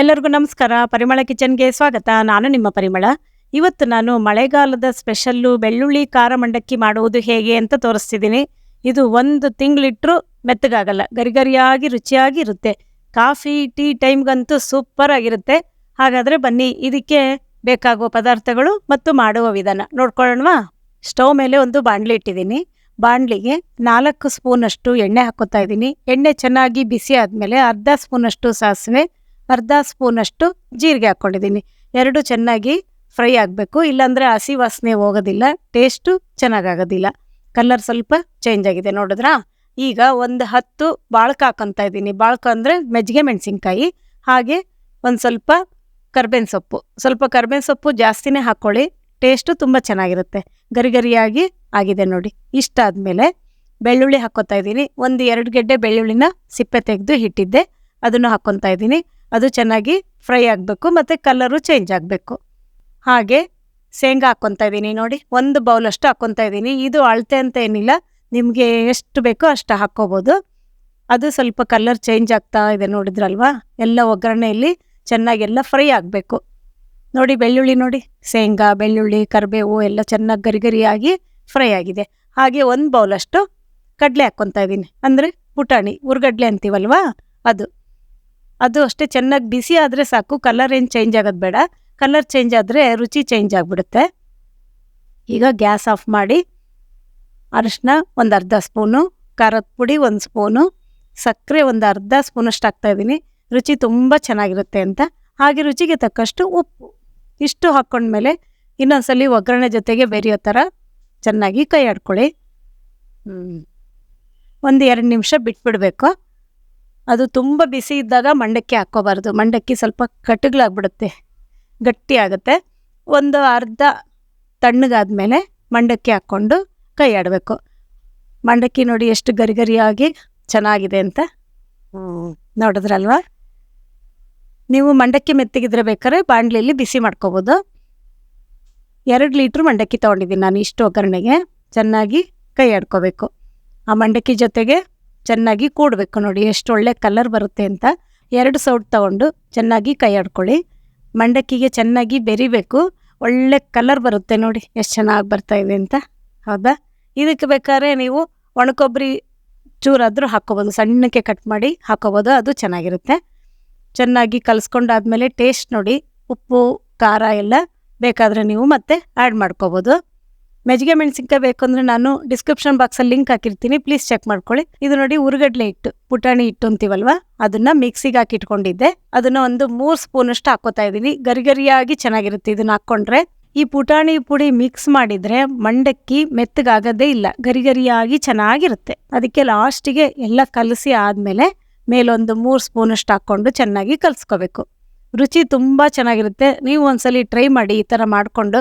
ಎಲ್ಲರಿಗೂ ನಮಸ್ಕಾರ. ಪರಿಮಳ ಕಿಚನ್ಗೆ ಸ್ವಾಗತ. ನಾನು ನಿಮ್ಮ ಪರಿಮಳ. ಇವತ್ತು ನಾನು ಮಳೆಗಾಲದ ಸ್ಪೆಷಲ್ಲು ಬೆಳ್ಳುಳ್ಳಿ ಖಾರ ಮಂಡಕ್ಕಿ ಮಾಡುವುದು ಹೇಗೆ ಅಂತ ತೋರಿಸ್ತಿದ್ದೀನಿ. ಇದು ಒಂದು ತಿಂಗಳಿಟ್ಟರು ಮೆತ್ತಗಾಗಲ್ಲ. ಗರಿಗರಿಯಾಗಿ ರುಚಿಯಾಗಿ ಇರುತ್ತೆ. ಕಾಫಿ, ಟೀ ಟೈಮ್ಗಂತೂ ಸೂಪರ್ ಆಗಿರುತ್ತೆ. ಹಾಗಾದರೆ ಬನ್ನಿ, ಇದಕ್ಕೆ ಬೇಕಾಗುವ ಪದಾರ್ಥಗಳು ಮತ್ತು ಮಾಡುವ ವಿಧಾನ. ನೋಡ್ಕೊಳ್ಳೋಣವಾ? ಸ್ಟವ್ ಮೇಲೆ ಒಂದು ಬಾಣಲಿ ಇಟ್ಟಿದ್ದೀನಿ. ಬಾಣಲಿಗೆ ನಾಲ್ಕು ಸ್ಪೂನಷ್ಟು ಎಣ್ಣೆ ಹಾಕೋತಾ ಇದ್ದೀನಿ. ಎಣ್ಣೆ ಚೆನ್ನಾಗಿ ಬಿಸಿ ಆದಮೇಲೆ ಅರ್ಧ ಸ್ಪೂನಷ್ಟು ಸಾಸಿವೆ ಅರ್ಧ ಸ್ಪೂನಷ್ಟು ಜೀರಿಗೆ ಹಾಕ್ಕೊಂಡಿದ್ದೀನಿ. ಎರಡು ಚೆನ್ನಾಗಿ ಫ್ರೈ ಆಗಬೇಕು. ಇಲ್ಲಾಂದರೆ ಹಸಿ ವಾಸನೆ ಹೋಗೋದಿಲ್ಲ. ಟೇಸ್ಟು ಚೆನ್ನಾಗಾಗೋದಿಲ್ಲ. ಕಲರ್ ಸ್ವಲ್ಪ ಚೇಂಜ್ ಆಗಿದೆ ನೋಡಿದ್ರಾ? ಈಗ ಒಂದು ಹತ್ತು ಬಾಳ್ಕ ಹಾಕೊತಾ ಇದ್ದೀನಿ. ಬಾಳ್ಕ ಅಂದರೆ ಮೆಜ್ಜಿಗೆ ಮೆಣಸಿನ್ಕಾಯಿ, ಹಾಗೆ ಒಂದು ಸ್ವಲ್ಪ ಕರ್ಬೇವಿನ ಸೊಪ್ಪು. ಸ್ವಲ್ಪ ಕರ್ಬೇವಿನ ಸೊಪ್ಪು ಜಾಸ್ತಿನೇ ಹಾಕ್ಕೊಳ್ಳಿ ಟೇಸ್ಟು ತುಂಬ ಚೆನ್ನಾಗಿರುತ್ತೆ. ಗರಿ ಗರಿಯಾಗಿ ಆಗಿದೆ ನೋಡಿ. ಇಷ್ಟ ಆದಮೇಲೆ ಬೆಳ್ಳುಳ್ಳಿ ಹಾಕ್ಕೊತಾ ಇದ್ದೀನಿ. ಒಂದು ಎರಡು ಗೆಡ್ಡೆ ಬೆಳ್ಳುಳ್ಳಿನ ಸಿಪ್ಪೆ ತೆಗೆದು ಇಟ್ಟಿದ್ದೆ ಅದನ್ನು ಹಾಕ್ಕೊತಾ ಇದ್ದೀನಿ. ಅದು ಚೆನ್ನಾಗಿ ಫ್ರೈ ಆಗಬೇಕು ಮತ್ತು ಕಲರು ಚೇಂಜ್ ಆಗಬೇಕು. ಹಾಗೆ ಶೇಂಗಾ ಹಾಕ್ಕೊತಾ ಇದ್ದೀನಿ ನೋಡಿ, ಒಂದು ಬೌಲಷ್ಟು ಹಾಕ್ಕೊತಾ ಇದ್ದೀನಿ. ಇದು ಅಳತೆ ಅಂತ ಏನಿಲ್ಲ, ನಿಮಗೆ ಎಷ್ಟು ಬೇಕೋ ಅಷ್ಟು ಹಾಕ್ಕೋಬೋದು. ಅದು ಸ್ವಲ್ಪ ಕಲರ್ ಚೇಂಜ್ ಆಗ್ತಾ ಇದೆ ನೋಡಿದ್ರಲ್ವಾ? ಎಲ್ಲ ಒಗ್ಗರಣೆಯಲ್ಲಿ ಚೆನ್ನಾಗೆಲ್ಲ ಫ್ರೈ ಆಗಬೇಕು. ನೋಡಿ, ಬೆಳ್ಳುಳ್ಳಿ ನೋಡಿ, ಶೇಂಗಾ, ಬೆಳ್ಳುಳ್ಳಿ, ಕರಿಬೇವು ಎಲ್ಲ ಚೆನ್ನಾಗಿ ಗರಿ ಗರಿಯಾಗಿ ಫ್ರೈ ಆಗಿದೆ. ಹಾಗೆ ಒಂದು ಬೌಲಷ್ಟು ಕಡಲೆ ಹಾಕ್ಕೊತಾ ಇದ್ದೀನಿ. ಅಂದರೆ ಪುಟಾಣಿ, ಉರ್ಗಡ್ಲೆ ಅಂತೀವಲ್ವಾ? ಅದು. ಅದು ಅಷ್ಟೇ ಚೆನ್ನಾಗಿ ಬಿಸಿ ಆದರೆ ಸಾಕು ಕಲರ್ ಏನು ಚೇಂಜ್ ಆಗೋದು ಬೇಡ. ಕಲರ್ ಚೇಂಜ್ ಆದರೆ ರುಚಿ ಚೇಂಜ್ ಆಗಿಬಿಡುತ್ತೆ. ಈಗ ಗ್ಯಾಸ್ ಆಫ್ ಮಾಡಿ ಅರಿಶಿನ ಒಂದು ಅರ್ಧ ಸ್ಪೂನು, ಖಾರದ ಪುಡಿ ಒಂದು ಸ್ಪೂನು, ಸಕ್ಕರೆ ಒಂದು ಅರ್ಧ ಸ್ಪೂನಷ್ಟು ಹಾಕ್ತಾಯಿದ್ದೀನಿ ರುಚಿ ತುಂಬ ಚೆನ್ನಾಗಿರುತ್ತೆ ಅಂತ. ಹಾಗೆ ರುಚಿಗೆ ತಕ್ಕಷ್ಟು ಉಪ್ಪು. ಇಷ್ಟು ಹಾಕ್ಕೊಂಡ್ಮೇಲೆ ಇನ್ನೊಂದ್ಸಲಿ ಒಗ್ಗರಣೆ ಜೊತೆಗೆ ಬೆರೆಯೋ ಥರ ಚೆನ್ನಾಗಿ ಕೈ ಆಡ್ಕೊಳ್ಳಿ ಒಂದು ಎರಡು ನಿಮಿಷ ಬಿಟ್ಬಿಡಬೇಕು. ಅದು ತುಂಬ ಬಿಸಿ ಇದ್ದಾಗ ಮಂಡಕ್ಕಿ ಹಾಕ್ಕೋಬಾರ್ದು. ಮಂಡಕ್ಕಿ ಸ್ವಲ್ಪ ಕಟ್ಟುಗಳಾಗ್ಬಿಡುತ್ತೆ. ಗಟ್ಟಿ ಆಗುತ್ತೆ ಒಂದು ಅರ್ಧ ತಣ್ಣಗಾದ ಮೇಲೆ ಮಂಡಕ್ಕಿ ಹಾಕ್ಕೊಂಡು ಕೈ ಆಡಬೇಕು. ಮಂಡಕ್ಕಿ ನೋಡಿ ಎಷ್ಟು ಗರಿಗರಿಯಾಗಿ ಚೆನ್ನಾಗಿದೆ ಅಂತ ನೋಡಿದ್ರಲ್ವಾ? ನೀವು ಮಂಡಕ್ಕಿ ಮೆತ್ತಗಿದ್ರೆ ಬೇಕಾದ್ರೆ ಬಾಣಲಿಯಲ್ಲಿ ಬಿಸಿ ಮಾಡ್ಕೋಬೋದು. ಎರಡು ಲೀಟ್ರ್ ಮಂಡಕ್ಕಿ ತೊಗೊಂಡಿದ್ದೀನಿ ನಾನು ಇಷ್ಟು ಒಗ್ಗರಣೆಗೆ. ಚೆನ್ನಾಗಿ ಕೈ ಆಡ್ಕೋಬೇಕು. ಆ ಮಂಡಕ್ಕಿ ಜೊತೆಗೆ ಚೆನ್ನಾಗಿ ಕೂಡಬೇಕು ನೋಡಿ, ಎಷ್ಟು ಒಳ್ಳೆ ಕಲರ್ ಬರುತ್ತೆ ಅಂತ. ಎರಡು ಸೌಟ್ ತಗೊಂಡು ಚೆನ್ನಾಗಿ ಕೈ ಆಡ್ಕೊಳ್ಳಿ. ಮಂಡಕ್ಕಿಗೆ ಚೆನ್ನಾಗಿ ಬೆರಿಬೇಕು. ಒಳ್ಳೆ ಕಲರ್ ಬರುತ್ತೆ ನೋಡಿ, ಎಷ್ಟು ಚೆನ್ನಾಗಿ ಬರ್ತಾ ಇದೆ ಅಂತ. ಹೌದಾ? ಇದಕ್ಕೆ ಬೇಕಾದ್ರೆ ನೀವು ಒಣಕೊಬ್ಬರಿ ಚೂರಾದರೂ ಹಾಕ್ಕೋಬೋದು. ಸಣ್ಣಕ್ಕೆ ಕಟ್ ಮಾಡಿ ಹಾಕ್ಕೋಬೋದು, ಅದು ಚೆನ್ನಾಗಿರುತ್ತೆ. ಚೆನ್ನಾಗಿ ಕಲಿಸ್ಕೊಂಡಾದ್ಮೇಲೆ ಟೇಸ್ಟ್ ನೋಡಿ, ಉಪ್ಪು, ಖಾರ ಎಲ್ಲ ಬೇಕಾದರೆ ನೀವು ಮತ್ತೆ ಆ್ಯಡ್ ಮಾಡ್ಕೋಬೋದು. ಮೆಜ್ಜಿಗೆ ಮೆಣಸಿನ್ಕಾಯಿ ಬೇಕಂದ್ರೆ ನಾನು ಡಿಸ್ಕ್ರಿಪ್ಷನ್ ಬಾಕ್ಸಲ್ಲಿ ಲಿಂಕ್ ಹಾಕಿರ್ತೀನಿ. ಪ್ಲೀಸ್ ಚೆಕ್ ಮಾಡ್ಕೊಳ್ಳಿ. ಇದು ನೋಡಿ ಉರುಗಡ್ಲೆ ಹಿಟ್ಟು ಪುಟಾಣಿ ಹಿಟ್ಟು ಅಂತೀವಲ್ವಾ? ಅದನ್ನ ಮಿಕ್ಸಿಗೆ ಹಾಕಿ ಇಟ್ಕೊಂಡಿದ್ದೆ. ಅದನ್ನ ಒಂದು ಮೂರು ಸ್ಪೂನಷ್ಟು ಹಾಕೋತಾ ಇದ್ದೀನಿ. ಗರಿಗರಿಯಾಗಿ ಚೆನ್ನಾಗಿರುತ್ತೆ ಇದನ್ನ ಹಾಕ್ಕೊಂಡ್ರೆ. ಈ ಪುಟಾಣಿ ಪುಡಿ ಮಿಕ್ಸ್ ಮಾಡಿದ್ರೆ ಮಂಡಕ್ಕಿ ಮೆತ್ತಗಾಗದೇ ಇಲ್ಲ. ಗರಿಗರಿಯಾಗಿ ಚೆನ್ನಾಗಿರುತ್ತೆ. ಅದಕ್ಕೆ ಲಾಸ್ಟಿಗೆ ಎಲ್ಲ ಕಲಸಿ ಆದಮೇಲೆ ಮೇಲೊಂದು ಮೂರು ಸ್ಪೂನಷ್ಟು ಹಾಕ್ಕೊಂಡು ಚೆನ್ನಾಗಿ ಕಲಿಸ್ಕೋಬೇಕು. ರುಚಿ ತುಂಬ ಚೆನ್ನಾಗಿರುತ್ತೆ. ನೀವು ಒಂದ್ಸಲಿ ಟ್ರೈ ಮಾಡಿ ಈ ಥರ ಮಾಡಿಕೊಂಡು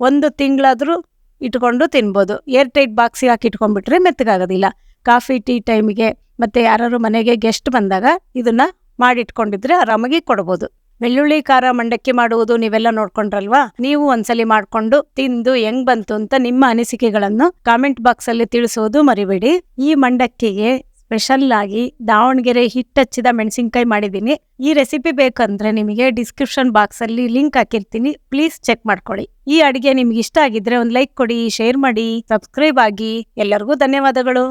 ಒಂದು ತಿಂಗಳಾದರೂ ಇಟ್ಕೊಂಡು ತಿನ್ಬೋದು. ಏರ್ ಟೈಟ್ ಬಾಕ್ಸಿಗೆ ಹಾಕಿ ಇಟ್ಕೊಂಡ್ಬಿಟ್ರೆ ಮೆತ್ತಗಾಗೋದಿಲ್ಲ. ಕಾಫಿ, ಟೀ ಟೈಮಿಗೆ ಮತ್ತು ಯಾರು ಮನೆಗೆ ಗೆಸ್ಟ್ ಬಂದಾಗ ಇದನ್ನು ಮಾಡಿಟ್ಕೊಂಡಿದ್ರೆ ಆರಾಮಾಗಿ ಕೊಡ್ಬೋದು. ಬೆಳ್ಳುಳ್ಳಿ, ಖಾರ ಮಂಡಕ್ಕಿ ಮಾಡುವುದು ನೀವೆಲ್ಲ ನೋಡ್ಕೊಂಡ್ರಲ್ವಾ? ನೀವು ಒಂದ್ಸಲಿ ಮಾಡ್ಕೊಂಡು ತಿಂದು ಹೆಂಗ್ ಬಂತು ಅಂತ ನಿಮ್ಮ ಅನಿಸಿಕೆಗಳನ್ನು ಕಾಮೆಂಟ್ ಬಾಕ್ಸ್ ಅಲ್ಲಿ ತಿಳಿಸೋದು ಮರಿಬೇಡಿ. ಈ ಮಂಡಕ್ಕಿಗೆ ಸ್ಪೆಷಲ್ ಆಗಿ ದಾವಣಗೆರೆ ಹಿಟ್ಟಚ್ಚಿದ ಮೆಣಸಿನ್ಕಾಯಿ ಮಾಡಿದ್ದೀನಿ. ಈ ರೆಸಿಪಿ ಬೇಕಂದ್ರೆ ನಿಮಗೆ ಡಿಸ್ಕ್ರಿಪ್ಷನ್ ಬಾಕ್ಸ್ ಅಲ್ಲಿ ಲಿಂಕ್ ಹಾಕಿರ್ತೀನಿ. ಪ್ಲೀಸ್ ಚೆಕ್ ಮಾಡ್ಕೊಳ್ಳಿ. ಈ ಅಡಿಗೆ ನಿಮ್ಗೆ ಇಷ್ಟ ಆಗಿದ್ರೆ ಒಂದು ಲೈಕ್ ಕೊಡಿ, ಶೇರ್ ಮಾಡಿ, ಸಬ್ಸ್ಕ್ರೈಬ್ ಆಗಿ. ಎಲ್ಲರಿಗೂ ಧನ್ಯವಾದಗಳು.